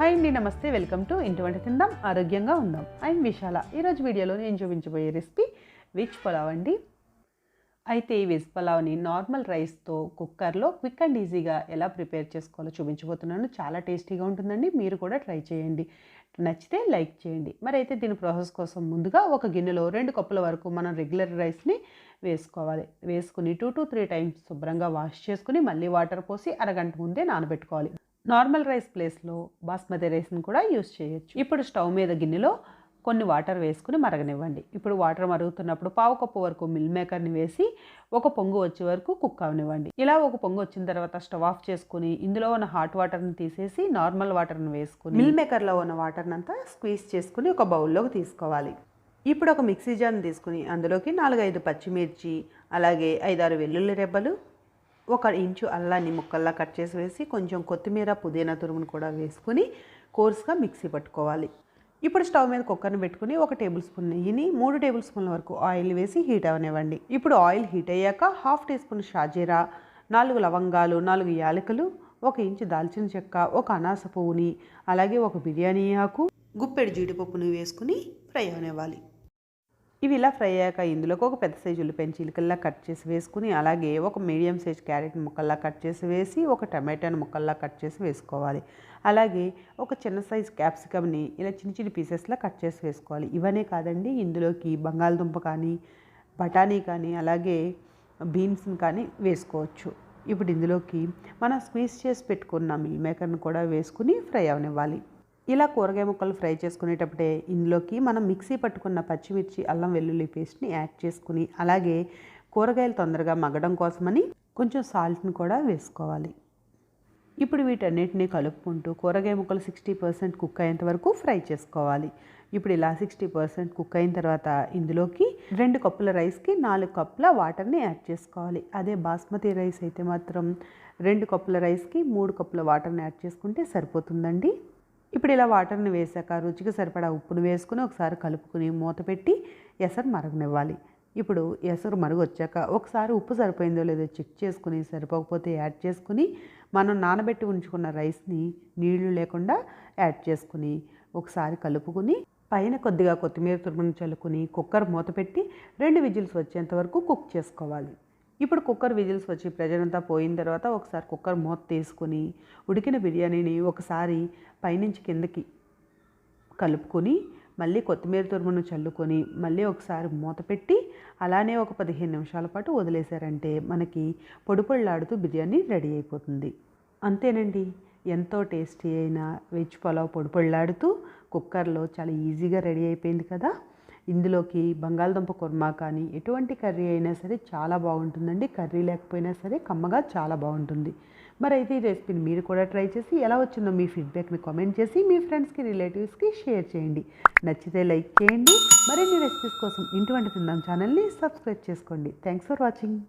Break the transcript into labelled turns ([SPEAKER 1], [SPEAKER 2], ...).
[SPEAKER 1] Hi అండి నమస్తే welcome to ఇంటి వంట తిందాం ఆరోగ్యంగా ఉందాం ఐఎమ్ విశాల ఈరోజు వీడియోలో నేను చూపించబోయే రెసిపీ వెజ్ పులావ్ అండి. అయితే ఈ వెజ్ పులావ్ని నార్మల్ రైస్తో కుక్కర్లో క్విక్ అండ్ ఈజీగా ఎలా ప్రిపేర్ చేసుకోవాలో చూపించబోతున్నాను. చాలా టేస్టీగా ఉంటుందండి. మీరు కూడా ట్రై చేయండి. నచ్చితే లైక్ చేయండి. మరి అయితే దీని ప్రాసెస్ కోసం ముందుగా ఒక గిన్నెలో రెండు కప్పుల వరకు మనం రెగ్యులర్ రైస్ని వేసుకోవాలి. వేసుకుని టూ టు త్రీ టైమ్స్ శుభ్రంగా వాష్ చేసుకుని మళ్ళీ వాటర్ పోసి అరగంట ముందే నానబెట్టుకోవాలి. నార్మల్ రైస్ ప్లేస్లో బాస్మతి రైస్ని కూడా యూస్ చేయొచ్చు. ఇప్పుడు స్టవ్ మీద గిన్నెలో కొన్ని వాటర్ వేసుకుని మరగనివ్వండి. ఇప్పుడు వాటర్ మరుగుతున్నప్పుడు పావు కప్పు వరకు మిల్ మేకర్ని వేసి ఒక పొంగు వచ్చే వరకు కుక్ అవనివ్వండి. ఇలా ఒక పొంగు వచ్చిన తర్వాత స్టవ్ ఆఫ్ చేసుకుని ఇందులో ఉన్న హాట్ వాటర్ని తీసేసి నార్మల్ వాటర్ని వేసుకుని మిల్ మేకర్లో ఉన్న వాటర్ని అంతా స్క్వీజ్ చేసుకుని ఒక బౌల్లోకి తీసుకోవాలి. ఇప్పుడు ఒక మిక్సీ జార్ని తీసుకుని అందులోకి నాలుగైదు పచ్చిమిర్చి అలాగే ఐదారు వెల్లుల్లి రెబ్బలు ఒక ఇంచు అల్లాన్ని ముక్కల్లా కట్ చేసి వేసి కొంచెం కొత్తిమీర పుదీనా తురుమును కూడా వేసుకుని కోర్స్గా మిక్సీ పట్టుకోవాలి. ఇప్పుడు స్టవ్ మీద కుక్కర్ని పెట్టుకుని ఒక టేబుల్ స్పూన్ నెయ్యిని మూడు టేబుల్ స్పూన్ల వరకు ఆయిల్ వేసి హీట్ అవనివ్వండి. ఇప్పుడు ఆయిల్ హీట్ అయ్యాక హాఫ్ టీ స్పూన్ షాజీరా నాలుగు లవంగాలు నాలుగు యాలకులు ఒక ఇంచు దాల్చిన చెక్క ఒక అనాస పువ్వుని అలాగే ఒక బిర్యానీ ఆకు గుప్పెడు జీడిపప్పుని వేసుకుని ఫ్రై అవనివ్వాలి. ఇవి ఇలా ఫ్రై అయ్యాక ఇందులోకి ఒక పెద్ద సైజు ఉల్లిపాయని చిలుకల్లా కట్ చేసి వేసుకుని అలాగే ఒక మీడియం సైజ్ క్యారెట్ ముక్కల్లా కట్ చేసి వేసి ఒక టమాటాని ముక్కల్లా కట్ చేసి వేసుకోవాలి. అలాగే ఒక చిన్న సైజ్ క్యాప్సికమ్ని ఇలా చిన్న చిన్న పీసెస్లా కట్ చేసి వేసుకోవాలి. ఇవనే కాదండి ఇందులోకి బంగాళదుంప కానీ బఠానీ కానీ అలాగే బీన్స్ని కానీ వేసుకోవచ్చు. ఇప్పుడు ఇందులోకి మనం స్క్వీజ్ చేసి పెట్టుకున్న మిల్ మేకర్ని కూడా వేసుకుని ఫ్రై అవనివ్వాలి. ఇలా కూరగాయ ముక్కలు ఫ్రై చేసుకునేటప్పుడే ఇందులోకి మనం మిక్సీ పట్టుకున్న పచ్చిమిర్చి అల్లం వెల్లుల్లి పేస్ట్ని యాడ్ చేసుకుని అలాగే కూరగాయలు తొందరగా మగ్గడం కోసమని కొంచెం సాల్ట్ని కూడా వేసుకోవాలి. ఇప్పుడు వీటన్నిటిని కలుపుకుంటూ కూరగాయ ముక్కలు సిక్స్టీ పర్సెంట్ కుక్ అయ్యేంత వరకు ఫ్రై చేసుకోవాలి. ఇప్పుడు ఇలా సిక్స్టీ పర్సెంట్ కుక్ అయిన తర్వాత ఇందులోకి రెండు కప్పుల రైస్కి నాలుగు కప్పుల వాటర్ని యాడ్ చేసుకోవాలి. అదే బాస్మతి రైస్ అయితే మాత్రం రెండు కప్పుల రైస్కి మూడు కప్పుల వాటర్ని యాడ్ చేసుకుంటే సరిపోతుందండి. ఇప్పుడు ఇలా వాటర్ని వేసాక రుచికి సరిపడా ఉప్పును వేసుకుని ఒకసారి కలుపుకుని మూత పెట్టి ఎసరు మరగనివ్వాలి. ఇప్పుడు ఎసరు మరుగు వచ్చాక ఒకసారి ఉప్పు సరిపోయిందో లేదో చెక్ చేసుకుని సరిపోకపోతే యాడ్ చేసుకుని మనం నానబెట్టి ఉంచుకున్న రైస్ని నీళ్ళు లేకుండా యాడ్ చేసుకుని ఒకసారి కలుపుకుని పైన కొద్దిగా కొత్తిమీర తురుమును చల్లుకుని కుక్కర్ మూత పెట్టి రెండు విజిల్స్ వచ్చేంత వరకు కుక్ చేసుకోవాలి. ఇప్పుడు కుక్కర్ విజిల్స్ వచ్చి ప్రెజర్ అంతా పోయిన తర్వాత ఒకసారి కుక్కర్ మూత తీసుకుని ఉడికిన బిర్యానీని ఒకసారి పైనుంచి కిందకి కలుపుకొని మళ్ళీ కొత్తిమీర తురుమును చల్లుకొని మళ్ళీ ఒకసారి మూత పెట్టి అలానే ఒక పదిహేను నిమిషాల పాటు వదిలేశారంటే మనకి పొడి పొడిలాడుతూ బిర్యానీ రెడీ అయిపోతుంది. అంతేనండి. ఎంతో టేస్టీ అయిన వెజ్ పులావ్ పొడి పొడిలాడుతూ కుక్కర్లో చాలా ఈజీగా రెడీ అయిపోయింది కదా. ఇందులోకి బంగాళదుంప కుర్మా కానీ ఎటువంటి కర్రీ అయినా సరే చాలా బాగుంటుందండి. కర్రీ లేకపోయినా సరే కమ్మగా చాలా బాగుంటుంది. మరి అయితే ఈ రెసిపీని మీరు కూడా ట్రై చేసి ఎలా వచ్చిందో మీ ఫీడ్బ్యాక్ని కామెంట్ చేసి మీ ఫ్రెండ్స్కి రిలేటివ్స్కి షేర్ చేయండి. నచ్చితే లైక్ చేయండి. మరిన్ని రెసిపీస్ కోసం ఇంటి వంట తిందాం ఛానల్ని సబ్స్క్రైబ్ చేసుకోండి. Thanks for watching.